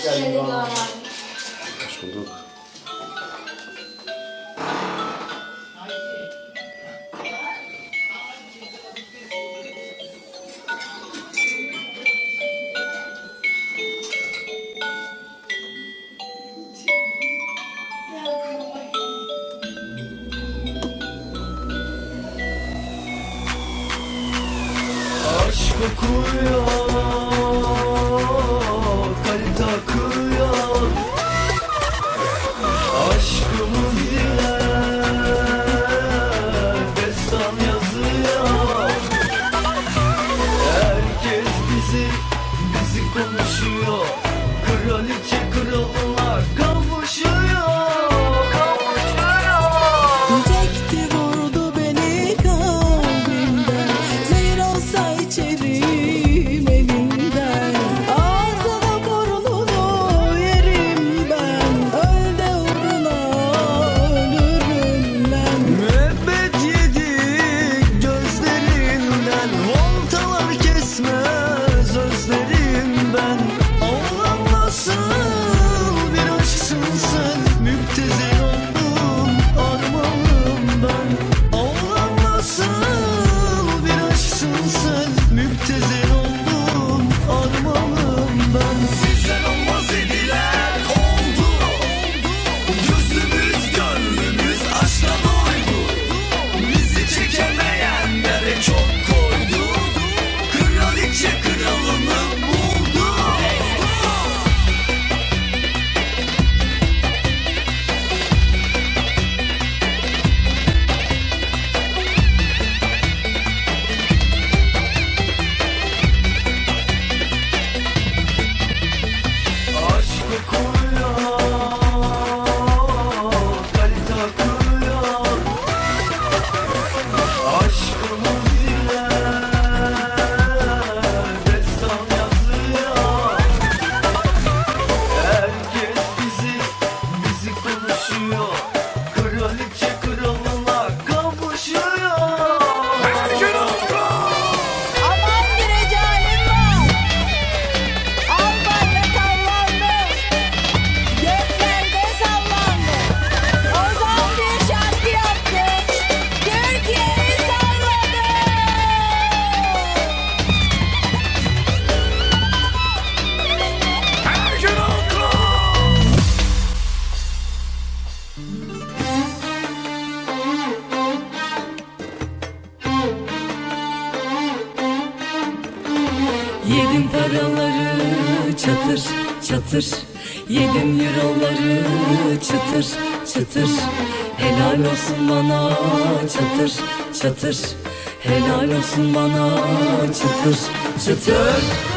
是那个 Yedim paraları çatır çatır. Yedim euroları çıtır çıtır Helal olsun bana çatır çatır. Helal olsun bana çıtır çıtır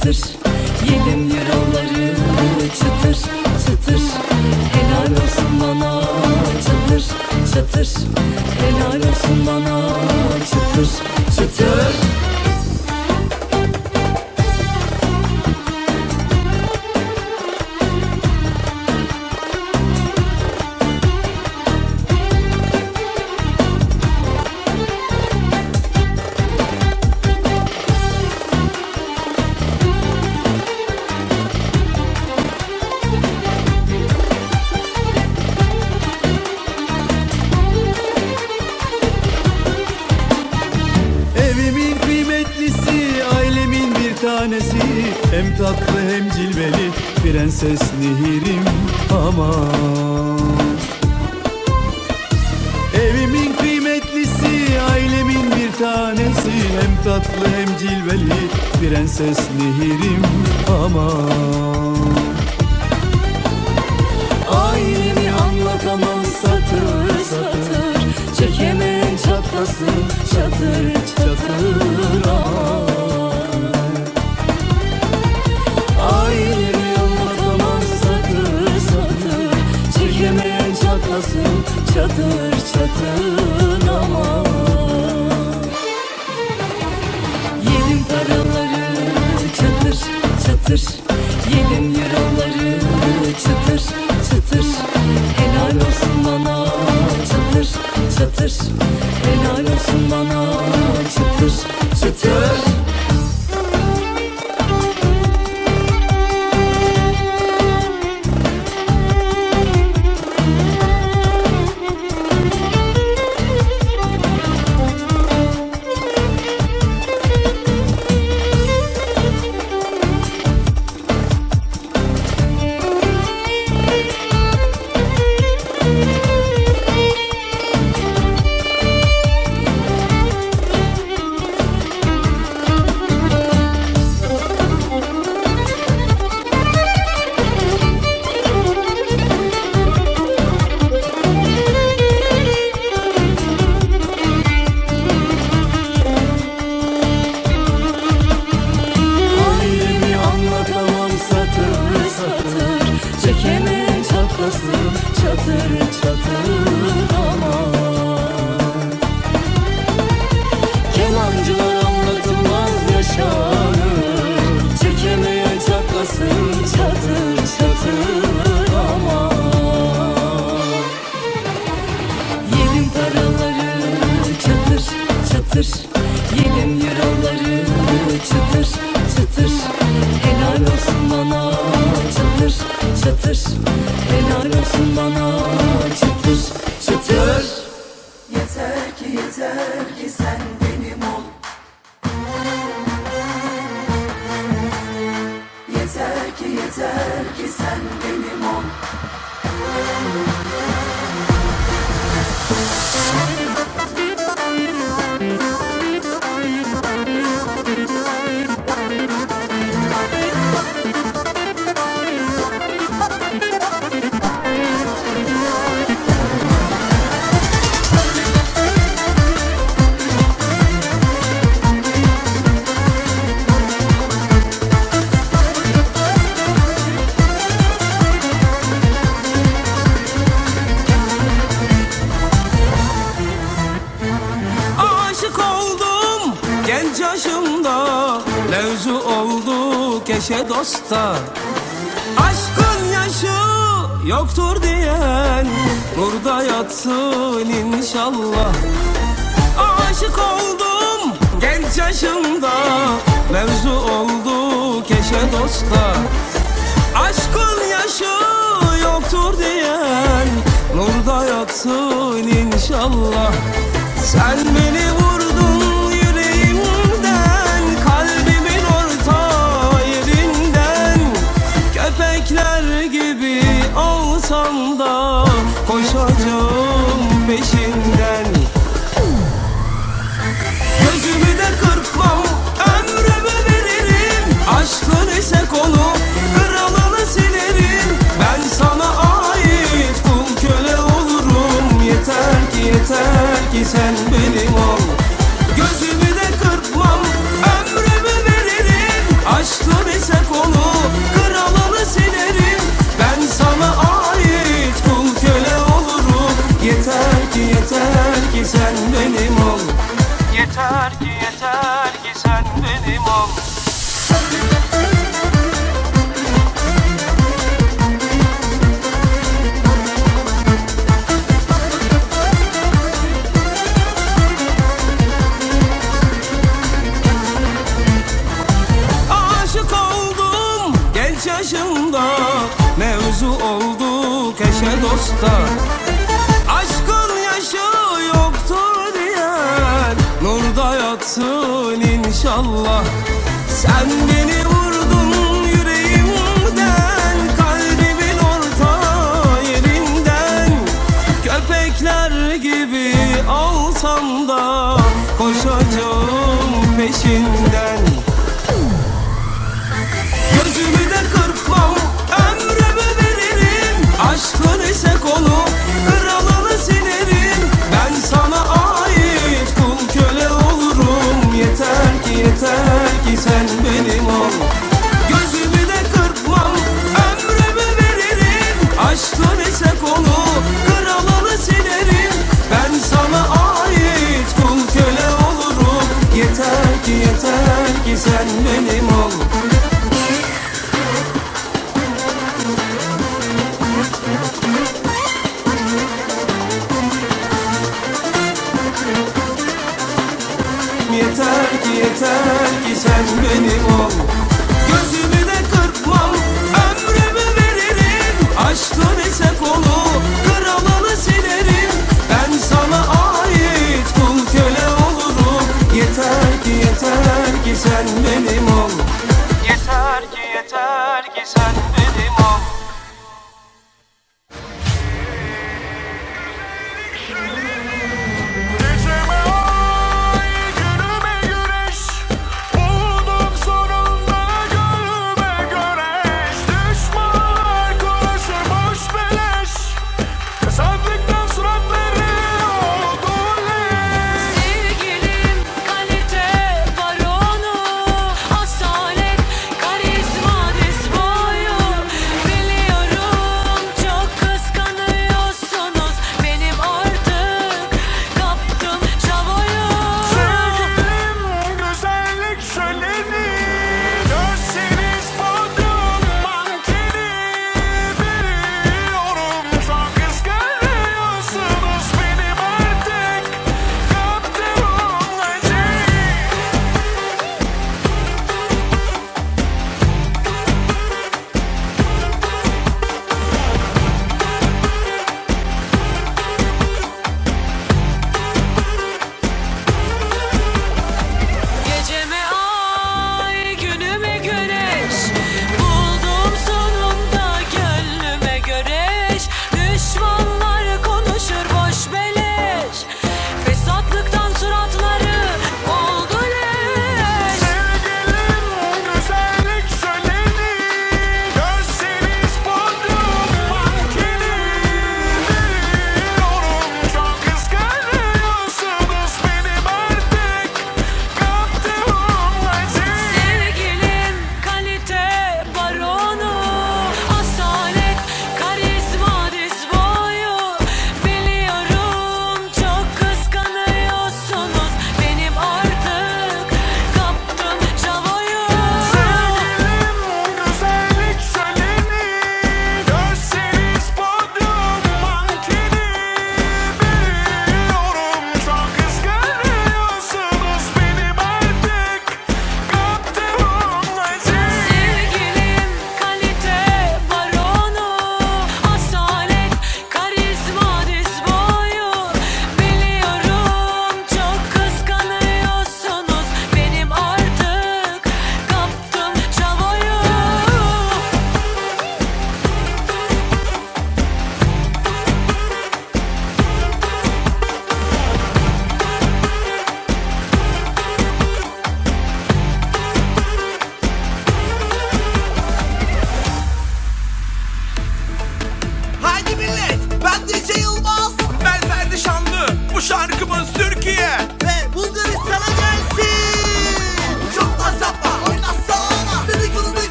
satır Yedim euro tatlı hem cilveli Prenses Nehir'im aman. Evimin kıymetlisi, ailemin bir tanesi Hem tatlı hem cilveli Prenses Nehir'im aman. Ailemi anlatamam satır satır Çekemeyen çatlasın çatır çatır aman Çatlasın çatır çatır aman. Yedim paraları çatır çatır Yedim euroları çıtır çıtır Helal olsun bana çatır çatır Helal olsun bana çıtır çıtır Helal olsun bana çıtır çıtır. Yeter ki yeter ki sen benim ol. Yeter ki yeter ki sen benim keşe dosta. Aşkın yaşı yoktur diyen Burada yatsın inşallah. Aşık oldum genç yaşımda Mevzu oldu keşe dosta. Aşkın yaşı yoktur diyen Nurda yatsın inşallah. Sen beni vurdun Koşacağım peşinden. Gözümü de kırpmam ömrümü veririm. Aşkın ise konu kralını silerim. Ben sana ait kul köle olurum. Yeter ki yeter ki sen benim ol. Gözümü de kırpmam ömrümü veririm. Aşkın ise konu ki sen benim ol. Yeter ki yeter ki sen benim ol. Aşık oldum genç yaşımda. Mevzu oldu keşe dosta Allah. Sen beni vurdun yüreğimden Kalbimin orta yerinden. Köpekler gibi alsam da Koşacağım peşinden. sen beni sen benim ol. Yeter ki yeter ki sen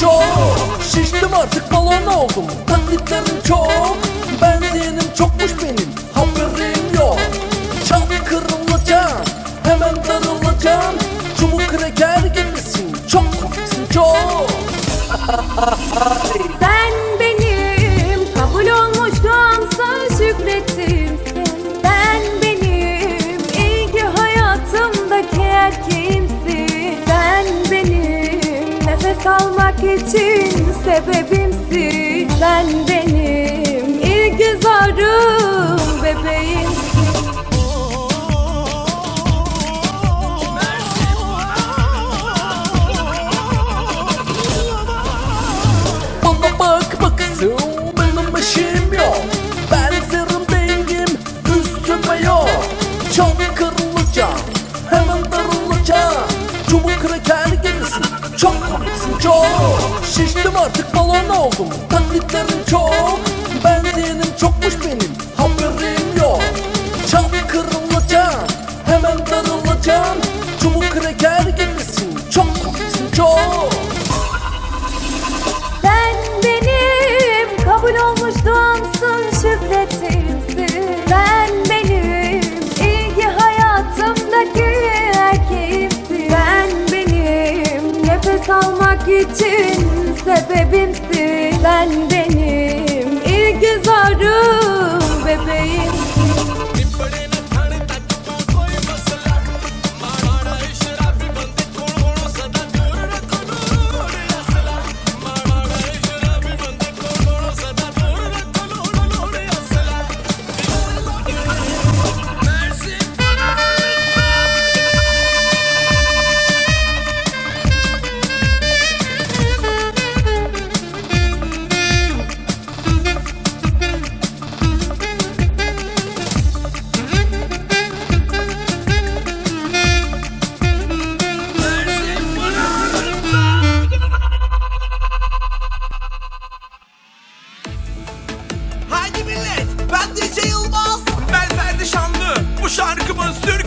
çok Şiştim artık balon oldum. Taklitlerim çok Benzinim çokmuş benim. Haberim yok. Çat kırılacağım Hemen darılacağım. Çubuk kreker gibisin Çok komiksin çok. için sebebimsin Sen benim. İlk zarım bebeğimsin Bak bak bak. Şiştim artık balona oldum. Taklitlerin çok. Benzeyenim çokmuş benim. Baby. bu şarkımız Türk